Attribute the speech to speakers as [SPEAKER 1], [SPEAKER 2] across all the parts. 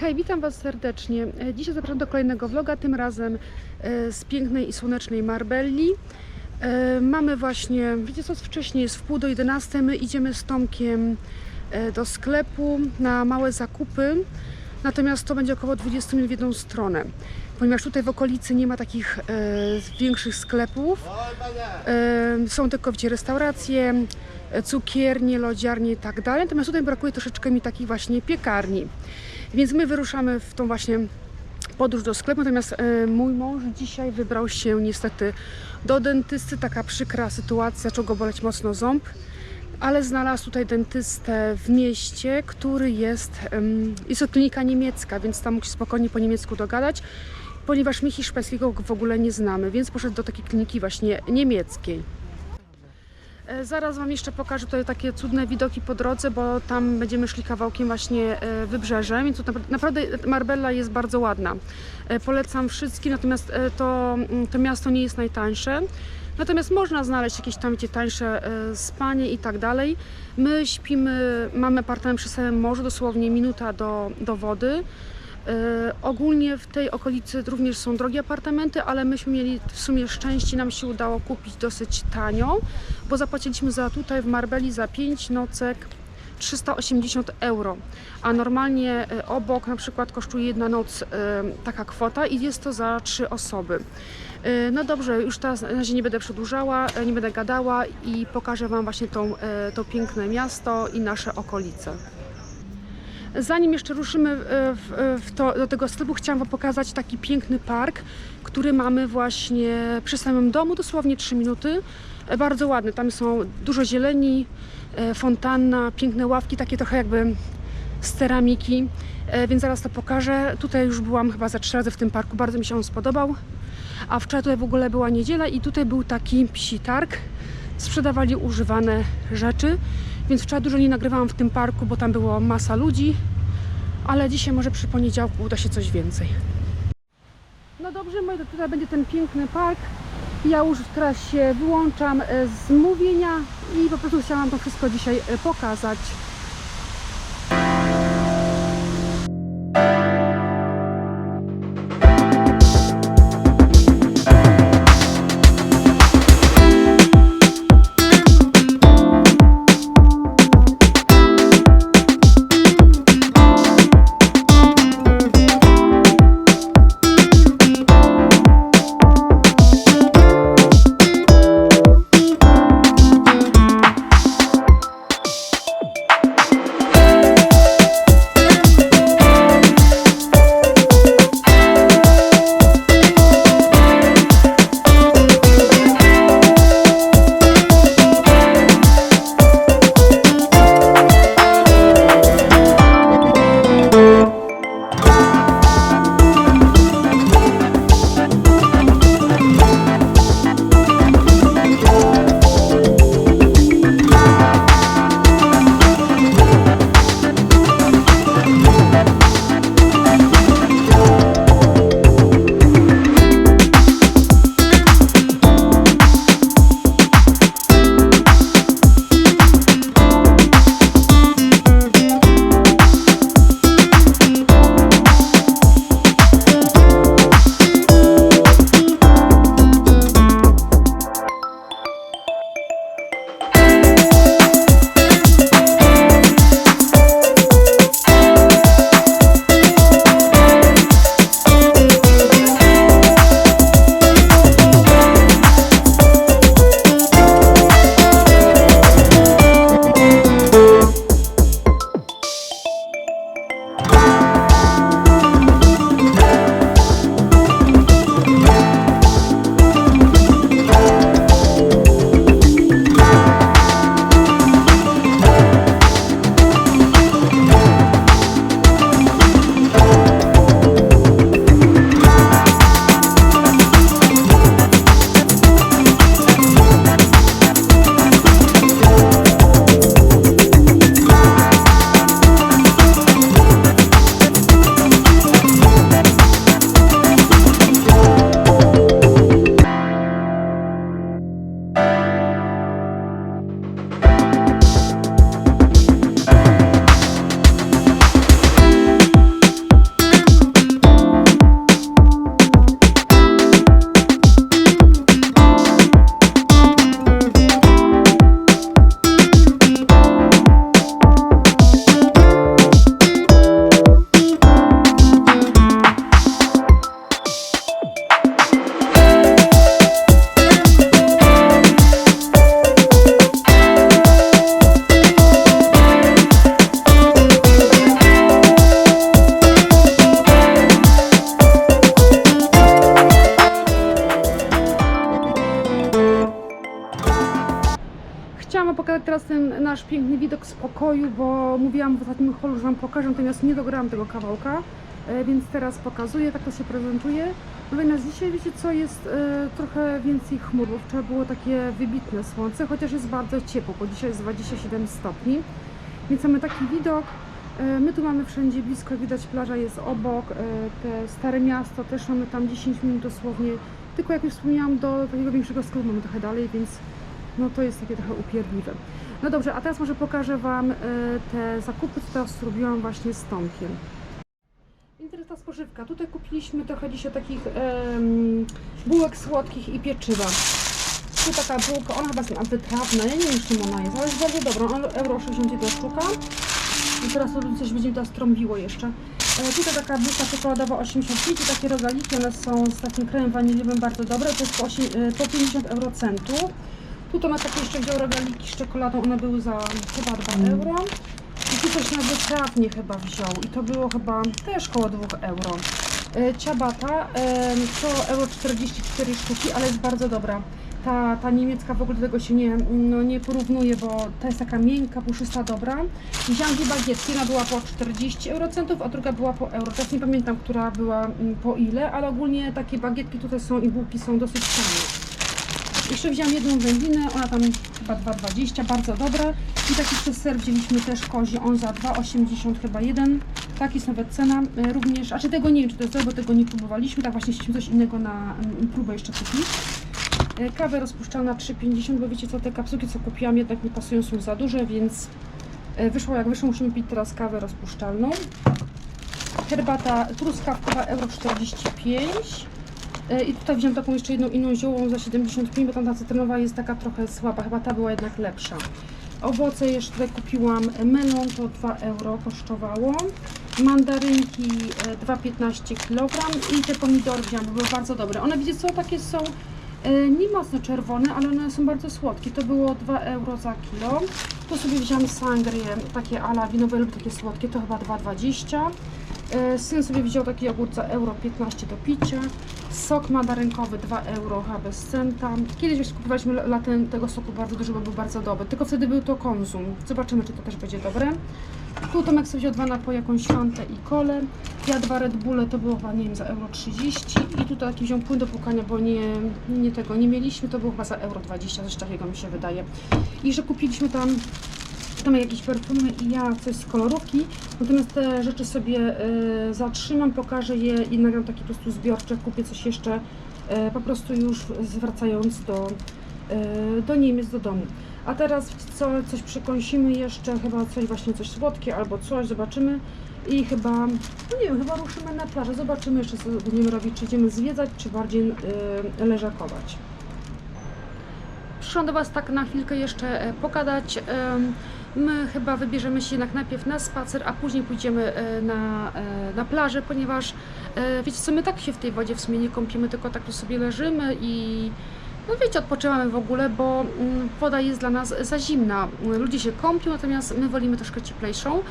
[SPEAKER 1] Hej, witam Was serdecznie. E, Dzisiaj zapraszam do kolejnego vloga, tym razem e, z pięknej i słonecznej Marbelli. E, Mamy właśnie, wiecie co, wcześniej jest w pół do 11, my idziemy z Tomkiem do sklepu na małe zakupy, natomiast to będzie około 20 minut w jedną stronę. Ponieważ tutaj w okolicy nie ma takich większych sklepów, są tylko wiecie, restauracje, cukiernie, lodziarnie i tak dalej, natomiast tutaj brakuje troszeczkę mi takich właśnie piekarni. Więc my wyruszamy w tą właśnie podróż do sklepu, natomiast e, mój mąż dzisiaj wybrał się niestety do dentysty. Taka przykra sytuacja, zaczął go boleć mocno ząb, ale znalazł tutaj dentystę w mieście, który jest, em, jest to klinika niemiecka, więc tam się spokojnie po niemiecku dogadać, ponieważ my hiszpańskiego w ogóle nie znamy, więc poszedł do takiej kliniki właśnie niemieckiej. E, Zaraz Wam jeszcze pokażę tutaj takie cudne widoki po drodze, bo tam będziemy szli kawałkiem właśnie e, wybrzeżem, więc naprawdę Marbella jest bardzo ładna. E, Polecam wszystkim, natomiast to, mm, to miasto nie jest najtańsze. Natomiast można znaleźć jakieś tam wiecie, tańsze spanie i tak dalej. My śpimy, mamy apartament przy samym morzu, dosłownie minuta do, do wody. E, ogólnie w tej okolicy również są drogie apartamenty, ale myśmy mieli w sumie szczęście, nam się udało kupić dosyć tanio, bo zapłaciliśmy za tutaj w Marbeli za 5 nocek 380 euro, a normalnie e, obok na przykład kosztuje jedna noc e, taka kwota i jest to za trzy osoby. No dobrze, już teraz na razie nie będę przedłużała, nie będę gadała i pokażę Wam właśnie to piękne miasto i nasze okolice. Zanim jeszcze ruszymy e, w, e, w to, do tego sklepu, chciałam Wam pokazać taki piękny park, który mamy właśnie przy samym domu, dosłownie 3 minuty. E, Bardzo ładny, tam są dużo zieleni, fontanna, piękne ławki, takie trochę jakby z ceramiki, więc zaraz to pokażę. Tutaj już byłam chyba za trzy razy w tym parku, bardzo mi się on spodobał. A wczoraj tutaj w ogóle była niedziela i tutaj był taki psi targ. Sprzedawali używane rzeczy, więc wczoraj dużo nie nagrywałam w tym parku, bo tam było masa ludzi, ale dzisiaj może przy poniedziałku uda się coś więcej. No dobrze, moi drodzy, tutaj będzie ten piękny park. Ja już teraz się wyłączam e, z mówienia i po prostu chciałam to wszystko dzisiaj e, pokazać. Teraz ten nasz piękny widok z pokoju, bo mówiłam w ostatnim holu, że Wam pokażę, natomiast nie dograłam tego kawałka, e, więc teraz pokazuję, tak to się prezentuje. Natomiast dzisiaj wiecie co, jest e, trochę więcej chmur, bo wczoraj było takie wybitne słońce, chociaż jest bardzo ciepło, bo dzisiaj jest 27 stopni, więc mamy taki widok. E, My tu mamy wszędzie blisko, widać plaża jest obok, te stare miasto też mamy tam 10 minut dosłownie, tylko jak już wspomniałam do takiego większego sklepu mamy trochę dalej, więc no to jest takie trochę upierdliwe. No dobrze, a teraz może pokażę Wam e, te zakupy, co teraz zrobiłam właśnie z Tomkiem. Więc teraz ta spożywka. Tutaj kupiliśmy trochę dzisiaj takich bułek słodkich i pieczywa. Tu taka bułka, ona chyba jest wytrawna, ja nie wiem czym ona jest, ale jest bardzo dobra. Ona euro 61 sztuka. I teraz to coś będzie teraz trąbiło jeszcze. E, tutaj taka bułka czekoladowa 85 i takie rogaliki, one są z takim kremem waniliowym bardzo dobre, to jest po, osiem- e, po 50 eurocentów. Tu to ma takie jeszcze wziął rogaliki z czekoladą, one były za chyba 2 euro. I tu coś na wytrawnie chyba wziął i to było chyba też koło 2 euro. E, Ciabata to euro 44 sztuki, ale jest bardzo dobra. Ta, ta niemiecka w ogóle do tego się nie, no, nie porównuje, bo ta jest taka miękka, puszysta, dobra. Wziąłam dwie bagietki, jedna była po 40 eurocentów, a druga była po euro. Teraz nie pamiętam, która była mm, po ile, ale ogólnie takie bagietki tutaj są i bułki są dosyć tanie. Jeszcze wziąłam jedną wędlinę, ona tam chyba 2,20, bardzo dobra. I taki jeszcze ser wzięliśmy też kozi, on za 2,80 chyba jeden. Tak jest nawet cena e, również, a czy tego nie wiem, czy to jest dobre, bo tego nie próbowaliśmy, tak właśnie chcieliśmy coś innego na próbę jeszcze kupić. E, Kawę rozpuszczalna 3,50, bo wiecie co, te kapsułki co kupiłam jednak nie pasują, są za duże, więc e, wyszło jak wyszło, musimy pić teraz kawę rozpuszczalną. Herbata truskawkowa euro 45. E, I tutaj wziąłem taką jeszcze jedną inną ziołą za 75, bo tam ta cytrynowa jest taka trochę słaba, chyba ta była jednak lepsza. Owoce jeszcze tutaj kupiłam melon, to 2 euro kosztowało. Mandarynki e, 2,15 kg i te pomidory wziąłem, bo były bardzo dobre. One wiecie co, takie są e, nie mocno czerwone, ale one są bardzo słodkie. To było 2 euro za kilo. Tu sobie wziąłem sangrię, takie ala winowe lub takie słodkie, to chyba 2,20. E, Syn sobie wziął taki jogurt za euro 15 do picia. Sok mandarynkowy 2 euro chyba bez centa. Kiedyś już kupowaliśmy latem tego soku bardzo dużo, bo był bardzo dobry. Tylko wtedy był to konzum. Zobaczymy, czy to też będzie dobre. Tu Tomek sobie wziął dwa napoje, jakąś fantę i kolę. Ja dwa Red Bulle, to było chyba, nie wiem, za euro 30. I tutaj taki wziął płyn do płukania, bo nie, nie tego nie mieliśmy. To było chyba za euro 20, coś takiego mi się wydaje. I że kupiliśmy tam tam jakieś perfumy i ja coś z kolorówki. Natomiast te rzeczy sobie e, zatrzymam, pokażę je i nagram taki po prostu zbiorczy, kupię coś jeszcze e, po prostu już zwracając do, e, do Niemiec, do domu. A teraz co, coś przekąsimy jeszcze, chyba coś właśnie coś słodkie albo coś, zobaczymy. I chyba, no nie wiem, chyba ruszymy na plażę. Zobaczymy jeszcze co będziemy robić, czy idziemy zwiedzać, czy bardziej e, leżakować. Przyszłam do Was tak na chwilkę jeszcze pogadać. My chyba wybierzemy się jednak najpierw na spacer, a później pójdziemy e, na, e, na plażę, ponieważ e, wiecie co, my tak się w tej wodzie w sumie nie kąpimy, tylko tak tu sobie leżymy i no wiecie, odpoczywamy w ogóle, bo mm, woda jest dla nas za zimna. Ludzie się kąpią, natomiast my wolimy troszkę cieplejszą.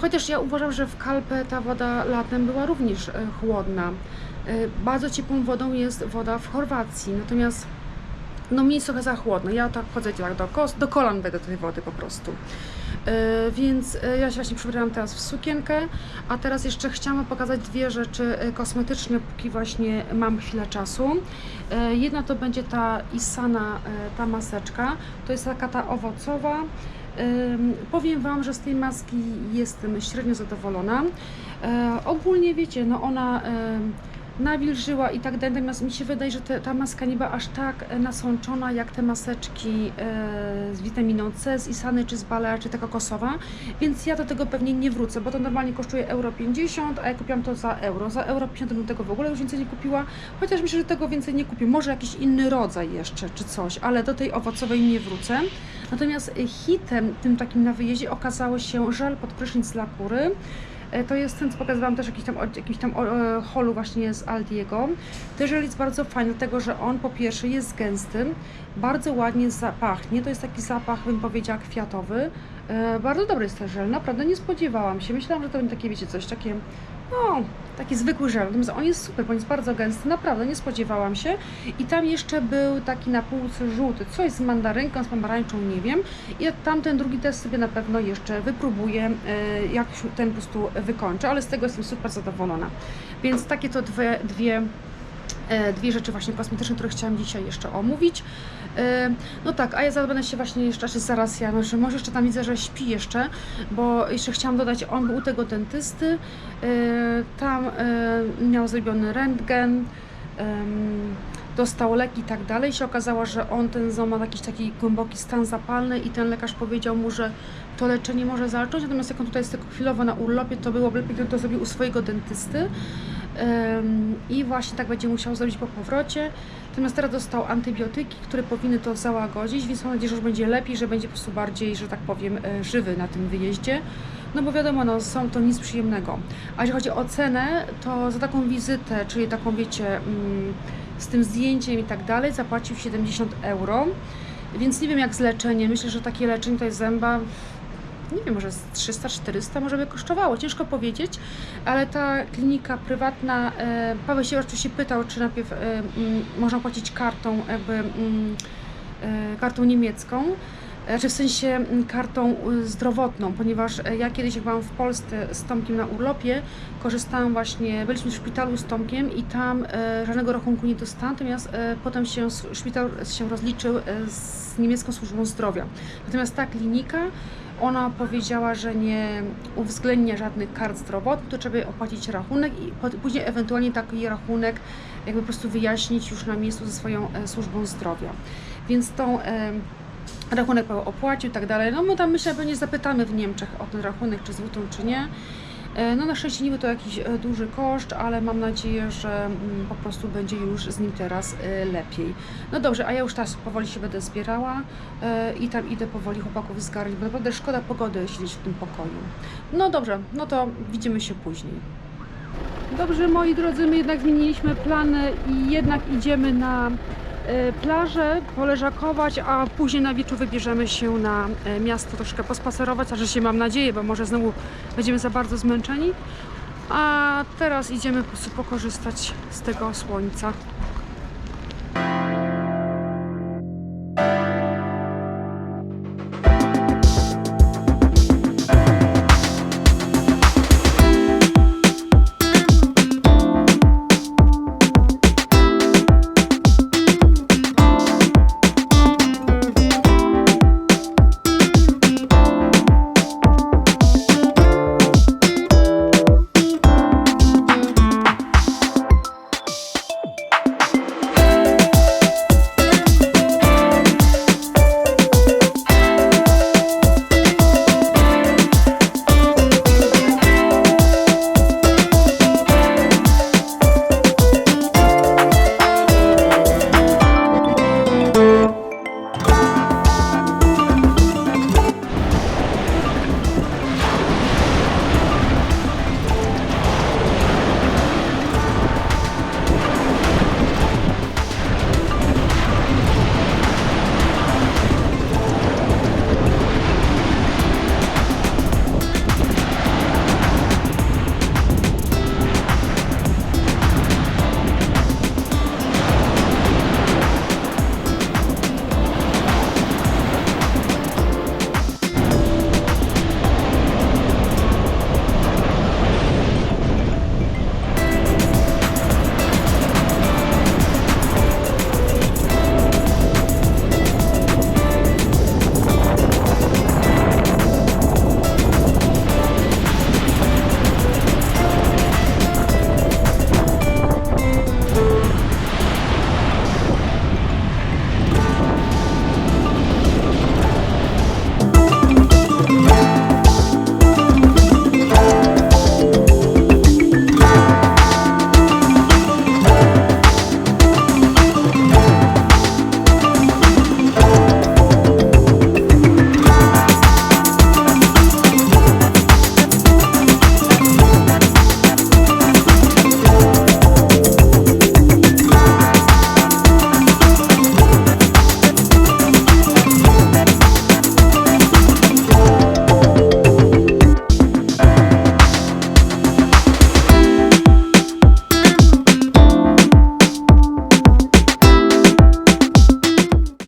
[SPEAKER 1] Chociaż ja uważam, że w Kalpę ta woda latem była również chłodna. Bardzo ciepłą wodą jest woda w Chorwacji, natomiast no mi jest trochę za chłodno. Ja tak chodzę tak do, kos, do kolan będę tej wody po prostu. E, więc e, ja się właśnie przebrałam teraz w sukienkę, a teraz jeszcze chciałam pokazać dwie rzeczy e, kosmetyczne, póki właśnie mam chwilę czasu. Jedna to będzie ta Isana, ta maseczka, to jest taka ta owocowa. Powiem Wam, że z tej maski jestem średnio zadowolona. Ogólnie wiecie, no ona nawilżyła i tak dalej, natomiast mi się wydaje, że te, ta maska nie była aż tak e, nasączona jak te maseczki e, z witaminą C, z Isany czy z Balea, czy ta kokosowa, więc ja do tego pewnie nie wrócę, bo to normalnie kosztuje euro 50, a ja kupiłam to za euro. Za euro 50 bym tego w ogóle już więcej nie kupiła, chociaż myślę, że tego więcej nie kupię. Może jakiś inny rodzaj jeszcze, czy coś, ale do tej owocowej nie wrócę. Natomiast hitem tym takim na wyjeździe okazało się żel pod prysznic dla kury. E, To jest ten, co pokazywałam też jakiś tam, jakimś tam e, holu właśnie z Aldiego. Ten żel jest bardzo fajny, dlatego że on po pierwsze jest gęsty, bardzo ładnie zapachnie. To jest taki zapach, bym powiedziała, kwiatowy. E, bardzo dobry jest ten żel, naprawdę nie spodziewałam się. Myślałam, że to będzie takie, wiecie, coś takie, no, taki zwykły żel. Natomiast on jest super, bo jest bardzo gęsty, naprawdę nie spodziewałam się. I tam jeszcze był taki na półce żółty, coś z mandarynką, z pomarańczą, nie wiem. I tamten drugi też sobie na pewno jeszcze wypróbuję, e, jak ten po prostu wykończę, ale z tego jestem super zadowolona. Więc takie to dwie, dwie dwie rzeczy właśnie kosmetyczne, które chciałam dzisiaj jeszcze omówić. E, No tak, a ja będę się właśnie jeszcze, czy zaraz ja, może, może jeszcze tam widzę, że śpi jeszcze, bo jeszcze chciałam dodać, on był u tego dentysty, e, tam e, miał zrobiony rentgen, dostał leki i tak dalej. Się okazało, że on ten ząb ma jakiś taki głęboki stan zapalny i ten lekarz powiedział mu, że to leczenie może zacząć, natomiast jak on tutaj jest tylko chwilowo na urlopie, to byłoby lepiej, gdyby to zrobił u swojego dentysty. I właśnie tak będzie musiał zrobić po powrocie. Natomiast teraz dostał antybiotyki, które powinny to załagodzić, więc mam nadzieję, że już będzie lepiej, że będzie po prostu bardziej, że tak powiem, e, żywy na tym wyjeździe. No bo wiadomo, no, są to nic przyjemnego. A jeśli chodzi o cenę, to za taką wizytę, czyli taką wiecie, mm, z tym zdjęciem i tak dalej, zapłacił 70 euro. Więc nie wiem jak z leczeniem. Myślę, że takie leczenie to jest zęba nie wiem, może z 300-400 może by kosztowało, ciężko powiedzieć, ale ta klinika prywatna, e, Paweł się oczywiście pytał, czy najpierw e, można płacić kartą, jakby e, kartą niemiecką, e, czy w sensie kartą y, zdrowotną, ponieważ ja kiedyś jak byłam w Polsce z Tomkiem na urlopie, korzystałam właśnie, byliśmy w szpitalu z Tomkiem i tam żadnego rachunku nie dostałam, natomiast potem się szpital się rozliczył z niemiecką służbą zdrowia. Natomiast ta klinika ona powiedziała, że nie uwzględnia żadnych kart zdrowotnych, to trzeba opłacić rachunek i później ewentualnie taki rachunek jakby po prostu wyjaśnić już na miejscu ze swoją e, służbą zdrowia. Więc tą e, rachunek opłacił i tak dalej. No my tam myślę, pewnie zapytamy w Niemczech o ten rachunek, czy złotą, czy nie. E, No na szczęście nie to jakiś e, duży koszt, ale mam nadzieję, że mm, po prostu będzie już z nim teraz e, lepiej. No dobrze, a ja już teraz powoli się będę zbierała i tam idę powoli chłopaków zgarnić, bo naprawdę szkoda pogody siedzieć w tym pokoju. No dobrze, no to widzimy się później. Dobrze, moi drodzy, my jednak zmieniliśmy plany i jednak idziemy na plażę, poleżakować, a później na wieczór wybierzemy się na e, miasto troszkę pospacerować, a że się mam nadzieję, bo może znowu będziemy za bardzo zmęczeni. A teraz idziemy po prostu pokorzystać z tego słońca.